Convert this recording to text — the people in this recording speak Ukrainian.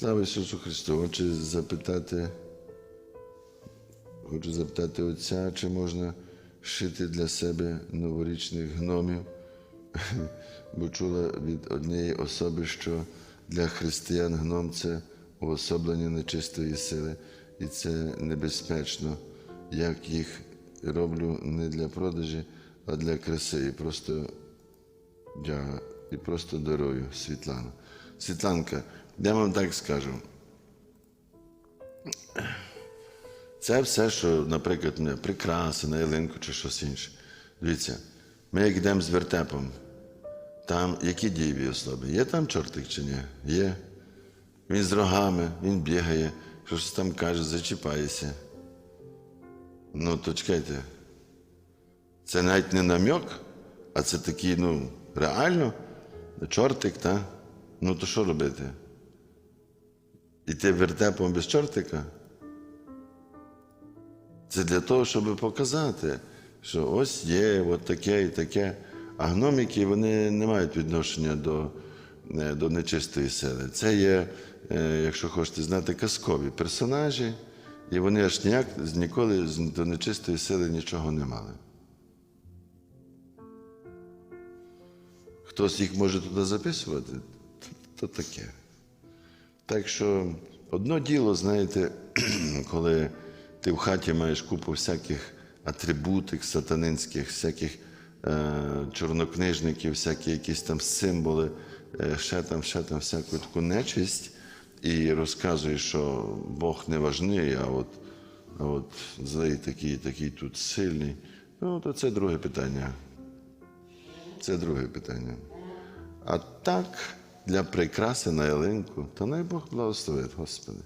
Слава Ісусу Христу! Хочу запитати, хочу запитати Отця, чи можна шити для себе новорічних гномів, бо чула від однієї особи, що для християн гном це уособлення нечистої сили, і це небезпечно. Як їх роблю не для продажі, а для краси. І просто я і просто дарую Світлану. Світланка, я вам так скажу. Це все, що, наприклад, мене прикраси на ялинку чи щось інше. Дивіться, ми як йдемо з вертепом, там які дієві особи? Є там чортик чи ні? Є. Він з рогами, він бігає, щось там каже, зачіпається. Ну, то чекайте. Це навіть не намек, а це такий, ну, реально, чортик, та? Ну то що робити? Іти вертепом без чортика? Це для того, щоб показати, що ось є от таке і таке. А гномики вони не мають відношення до, е, до нечистої сили. Це є, е, якщо хочете знати, казкові персонажі, і вони аж ніяк ніколи до нечистої сили нічого не мали. Хтось їх може туди записувати, то таке. Так що одно діло, знаєте, коли ти в хаті маєш купу всяких атрибутик сатанинських, всяких е, чорнокнижників, всякі якісь там символи, е, ще там, ще там всяку таку нечисть, і розказуєш, що Бог не важний, а от, а от злий такий, такий тут сильний. Ну, то це друге питання. Це друге питання. А так, для прикраси на ялинку, то най Бог благословить, Господи.